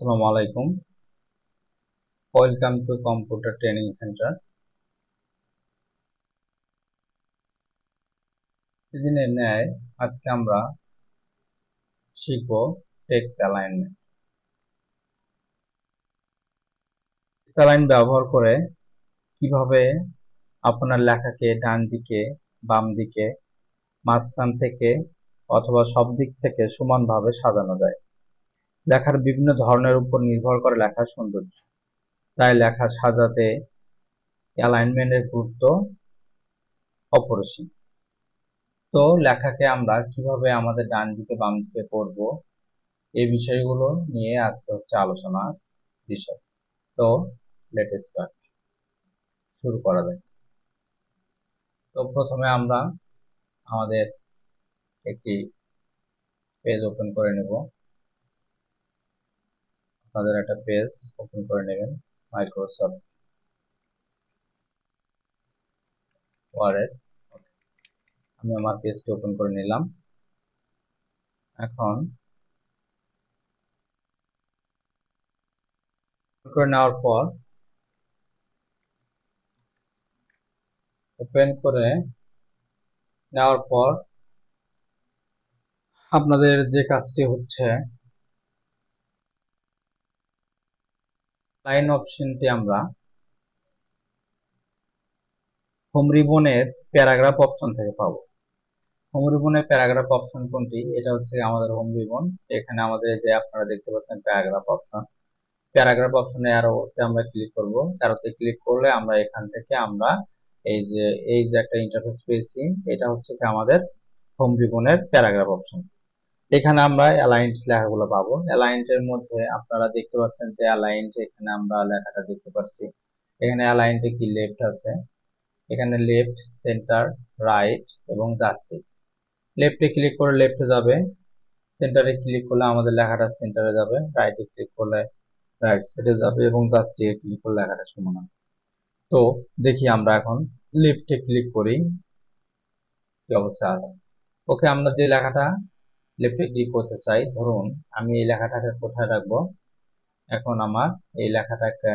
আসসালামু আলাইকুম। Welcome to computer training centre সেদিনের ন্যায় আজকে আমরা শিখব টেক্সট অ্যালাইনমেন্ট অ্যালাইন ব্যবহার করে কীভাবে আপনার লেখাকে ডান দিকে, বাম দিকে, মাঝখান থেকে অথবা সব দিক থেকে সমানভাবে সাজানো যায়। লেখার বিভিন্ন ধরনের উপর নির্ভর করে লেখার সৌন্দর্য। তাই লেখা সাজাতে অ্যালাইনমেন্টের গুরুত্ব অপরিসীম। তো লেখাকে আমরা কীভাবে আমাদের ডান দিকে বাম দিকে করব এই বিষয়গুলো নিয়ে আজকে হচ্ছে আলোচনার বিষয়। তো লেট স্টার্ট শুরু করা যায় তো প্রথমে আমরা আমাদের একটি পেজ ওপেন করে নেব। আপনাদের একটা পেজ ওপেন করে নেবেন মাইক্রোসফট ওয়ার্ডের আমি আমার পেজটি ওপেন করে নিলাম। এখন করে নেওয়ার পর ওপেন করে নেওয়ার পর আপনাদের যে কাজটি হচ্ছে লাইন অপশনটি আমরা হোম রিবনের প্যারাগ্রাফ অপশন থেকে পাবো। হোম রিবনের প্যারাগ্রাফ অপশন কোনটি? এটা হচ্ছে আমাদের হোম রিবন। এখানে আমাদের যে আপনারা দেখতে পাচ্ছেন প্যারাগ্রাফ অপশন। প্যারাগ্রাফ অপশনে অ্যারোতে আমরা ক্লিক করব। অ্যারোতে ক্লিক করলে আমরা এখান থেকে আমরা এই যে এই যে একটা ইন্টারফেস পেয়েছি, এটা হচ্ছে আমাদের হোম রিবনের প্যারাগ্রাফ অপশন। এখানে আমরা অ্যালাইন্ড লেখাগুলো পাবো। অ্যালাইন্ডের মধ্যে আপনারা দেখতে পাচ্ছেন যে অ্যালাইন্ড এখানে আমরা লেখাটা দেখতে পাচ্ছি। এখানে অ্যালাইন্ডে কি লেফট আছে? এখানে লেফট সেন্টার রাইট এবং জাস্টিক লেফটে ক্লিক করে লেফটে যাবে। সেন্টারে ক্লিক করলে আমাদের লেখাটা সেন্টারে যাবে। রাইটে ক্লিক করলে রাইট সাইডে যাবে এবং জাস্টিকে ক্লিক করলে লেখাটা সমান হবে। তো দেখি আমরা এখন লেফটে ক্লিক করি, কি অবস্থা আছে? ওকে আমরা যে লেখাটা লেফটে ক্লিক করতে চাই, ধরুন আমি এই লেখাটাকে কোথায় রাখব? এখন আমার এই লেখাটাকে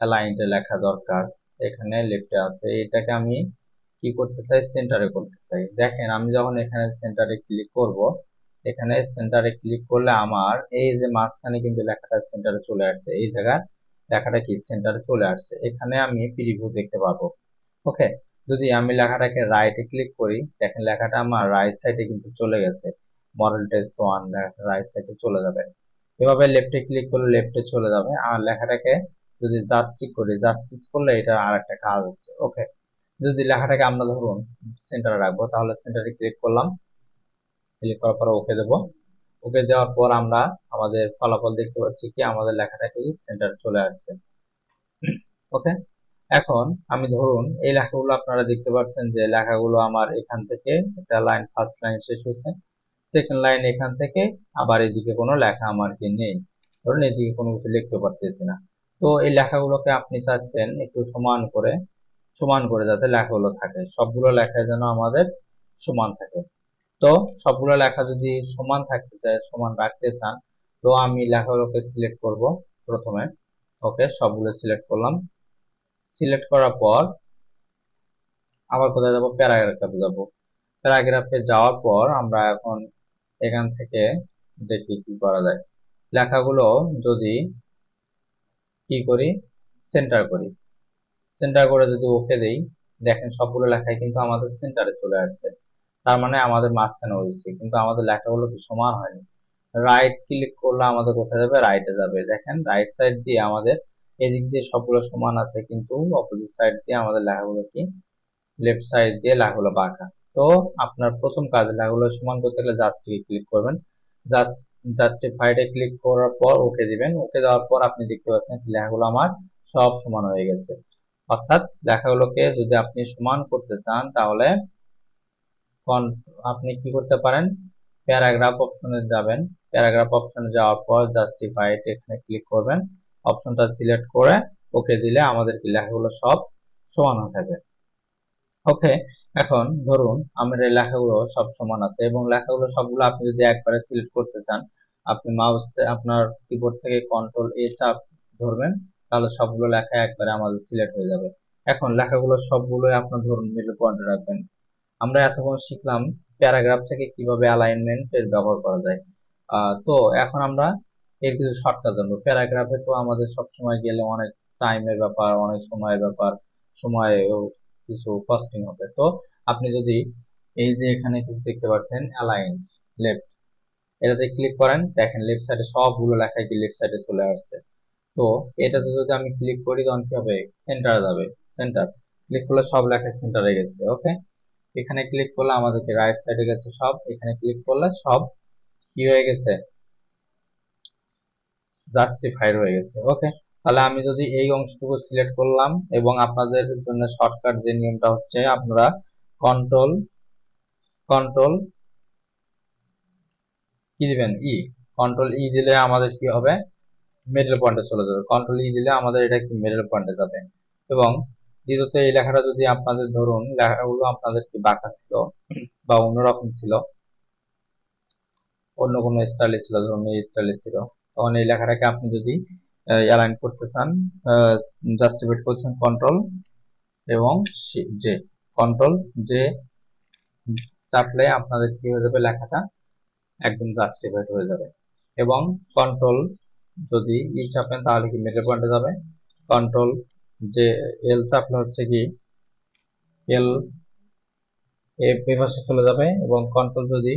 অ্যালাইনটে লেখা দরকার। এখানে লেফটে আছে। এটাকে আমি কি করতে চাই? সেন্টারে করতে চাই। দেখেন, আমি যখন এখানে সেন্টারে ক্লিক করব, এখানে সেন্টারে ক্লিক করলে আমার এই যে মাঝখানে কিন্তু লেখাটা সেন্টারে চলে আসছে, এই জায়গায় লেখাটা কি? সেন্টারে চলে আসছে। এখানে আমি প্রিভিউ দেখতে পাবো। ওকে যদি আমি লেখাটাকে রাইটে ক্লিক করি, দেখেন লেখাটা আমার রাইট সাইডে কিন্তু চলে গেছে। মডেল টেস্ট ওয়ান রাইট সাইডে চলে যাবে। এভাবে লেফটে ক্লিক করলে লেফটে চলে যাবে। আর লেখাটাকে যদি জাস্টিক করি জাস্টিস করলে এটা আর একটা কাজ আছে ওকে যদি লেখাটাকে আমরা ধরুন সেন্টারে রাখব, তাহলে সেন্টারে ক্লিক করলাম। ক্লিক করার পর ওকে দেবো। ওকে দেওয়ার পর আমরা আমাদের ফলাফল দেখতে পাচ্ছি কি? আমাদের লেখাটাকে সেন্টার চলে আসছে। ওকে এখন আমি ধরুন এই লেখাগুলো আপনারা দেখতে পাচ্ছেন যে লেখাগুলো আমার এখান থেকে একটা লাইন ফার্স্ট লাইন শেষ হচ্ছে সেকেন্ড লাইন এখান থেকে আবার এদিকে কোনো লেখা আমার কি নেই। ধরুন এদিকে কোনো কিছু লিখতে পারতেছি না। তো এই লেখাগুলোকে আপনি চাচ্ছেন একটু সমান করে সমান করে যাতে লেখাগুলো থাকে। সবগুলো লেখা যেন আমাদের সমান থাকে। তো সবগুলো লেখা যদি সমান থাকতে চায়, সমান রাখতে চান, তো আমি লেখাগুলোকে সিলেক্ট করব প্রথমে। ওকে, সবগুলো সিলেক্ট করলাম। সিলেক্ট করার পর আবার কোথায় যাব? প্যারাগ্রাফে যাব। প্যারাগ্রাফে যাওয়ার পর আমরা এখন এখান থেকে দেখি কি করা যায়। লেখাগুলো যদি কি করি? সেন্টার করি। সেন্টার করে যদি ওকে দেই, দেখেন সবগুলো লেখাই কিন্তু আমাদের সেন্টারে চলে আসছে। তার মানে আমাদের মাঝখানে হয়েছে, কিন্তু আমাদের লেখাগুলো কি সমান হয়নি। রাইট ক্লিক করলে আমাদের কোথায় যাবে? রাইটে যাবে। দেখেন রাইট সাইড দিয়ে আমাদের এদিক দিয়ে সবগুলো সমান আছে, কিন্তু অপোজিট সাইড দিয়ে আমাদের লেখাগুলো কি? লেফট সাইড দিয়ে লেখাগুলো বাঁকা। তো আপনার প্রথম কাজ লেখাগুলো সমান করতে গেলে জাস্টিফাই ক্লিক করবেন। জাস্ট জাস্টিফাইডে ক্লিক করার পর ওকে দিবেন। ওকে দেওয়ার পর আপনি দেখতে পাচ্ছেন লেখাগুলো আমার সব সমান হয়ে গেছে। অর্থাৎ লেখাগুলোকে যদি আপনি সমান করতে চান তাহলে আপনি কি করতে পারেন? প্যারাগ্রাফ অপশনে যাবেন। প্যারাগ্রাফ অপশনে যাওয়ার পর জাস্টিফাইড এখানে ক্লিক করবেন। অপশনটা সিলেক্ট করে ওকে দিলে আমাদের কি লেখাগুলো সব সমান হয়ে থাকবে। ওকে এখন ধরুন এই লেখাগুলো সব সমান আছে এবং লেখাগুলো সবগুলো আপনি যদি একবারে সিলেক্ট করতে চান, আপনি মাউস আপনার কিবোর্ড থেকে কন্ট্রোল এ চাপ ধরবেন, তাহলে সবগুলো লেখা একবারে আমাদের সিলেক্ট হয়ে যাবে। এখন লেখাগুলো সবগুলোই আপনার ধরুন মিডল পয়েন্টে রাখবেন। আমরা এতক্ষণ শিখলাম প্যারাগ্রাফ থেকে কীভাবে অ্যালাইনমেন্ট এর ব্যবহার করা যায়। তো এখন আমরা এর কিছু শর্টকাট জানব। প্যারাগ্রাফে তো আমাদের সবসময় গেলে অনেক টাইমের ব্যাপার, অনেক সময়ের ব্যাপার, সময় কিছু কস্টিং হবে। তো আপনি যদি এই যে এখানে কিছু দেখতে পাচ্ছেন অ্যালাইন্স লেফট এটাতে ক্লিক করেন, দেখেন লেফট সাইডে সবগুলো লেখাই কি লেফট সাইডে চলে আসছে। তো এটাতে যদি আমি ক্লিক করি, তখন কি হবে? সেন্টারে যাবে সেন্টার ক্লিক করলে সব লেখা সেন্টারে গেছে ওকে এখানে ক্লিক করলে আমাদেরকে রাইট সাইডে গেছে সব, এখানে ক্লিক করলে সব কি হয়ে গেছে? জাস্টিফাইড হয়ে গেছে ওকে তাহলে আমি যদি এই অংশটুকু সিলেক্ট করলাম এবং আপনাদের জন্য শর্টকাট যে নিয়মটা হচ্ছে, আপনারা কন্ট্রোল কন্ট্রোল কি দিবেন ই কন্ট্রোল ই দিলে আমাদের কি হবে? মিডল পয়েন্টে চলে যাবে। কন্ট্রোল ই দিলে আমাদের এটা কি? মিডল পয়েন্টে যাবে। এবং দ্বিতীয়ত এই লেখাটা যদি আপনাদের ধরুন, লেখাগুলো আপনাদের কি বাঁকা ছিল বা অন্যরকম ছিল, অন্য কোনো স্টাইলে ছিল, ধরুন এই স্টাইলে ছিল, তখন এই লেখাটাকে আপনি যদি অ্যালাইন করতে চান জাস্টিফাইড করছেন কন্ট্রোল এবং জে কন্ট্রোল জে চাপলে আপনাদের কি হয়ে যাবে লেখাটা? একদম জাস্টিফাইড হয়ে যাবে। এবং কন্ট্রোল যদি ই চাপেন তাহলে কি মিডল পয়েন্টে যাবে? কন্ট্রোল যে এল চাপলে হচ্ছে কি এল এ পাশে চলে যাবে এবং কন্ট্রোল যদি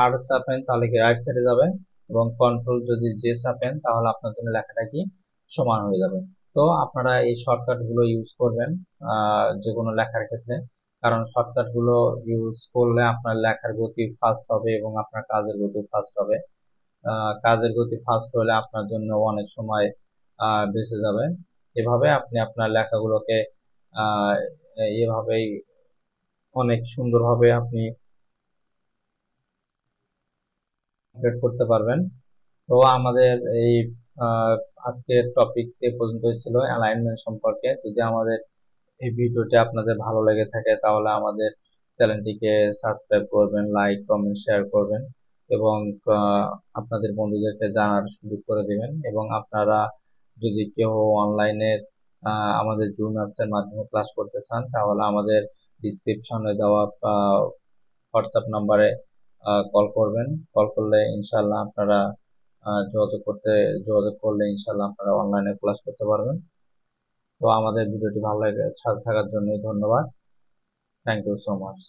আর চাপেন তাহলে কি রাইট সাইডে যাবে? এবং কন্ট্রোল যদি জে চাপেন তাহলে আপনার জন্য লেখাটা কি? সমান হয়ে যাবে। তো আপনারা এই শর্টকাটগুলো ইউজ করবেন যে কোনো লেখার ক্ষেত্রে। কারণ শর্টকাটগুলো ইউজ করলে আপনার লেখার গতি ফাস্ট হবে এবং আপনার কাজের গতি ফাস্ট হবে। কাজের গতি ফাস্ট হলে আপনার জন্য অনেক সময় বেঁচে যাবে। এভাবে আপনি আপনার লেখাগুলোকে এভাবেই অনেক সুন্দরভাবে আপনি করতে পারবেন। তো আমাদের এই আজকের টপিক সে পর্যন্তই ছিল অ্যালাইনমেন্ট সম্পর্কে। যদি আমাদের এই ভিডিওটি আপনাদের ভালো লেগে থাকে তাহলে আমাদের চ্যানেলটিকে সাবস্ক্রাইব করবেন লাইক কমেন্ট শেয়ার করবেন এবং আপনাদের বন্ধুদেরকে জানার সুযোগ করে দিবেন। এবং আপনারা যদি কেউ অনলাইনে আমাদের জুম অ্যাপসের মাধ্যমে ক্লাস করতে চান তাহলে আমাদের ডিসক্রিপশনে দেওয়া হোয়াটসঅ্যাপ নাম্বারে কল করবেন। কল করলে ইনশাল্লাহ আপনারা যোগাযোগ করতে, যোগাযোগ করলে ইনশাল্লাহ আপনারা অনলাইনে ক্লাস করতে পারবেন। তো আমাদের ভিডিওটি ভালো লাগে থাকার জন্য ধন্যবাদ। Thank you so much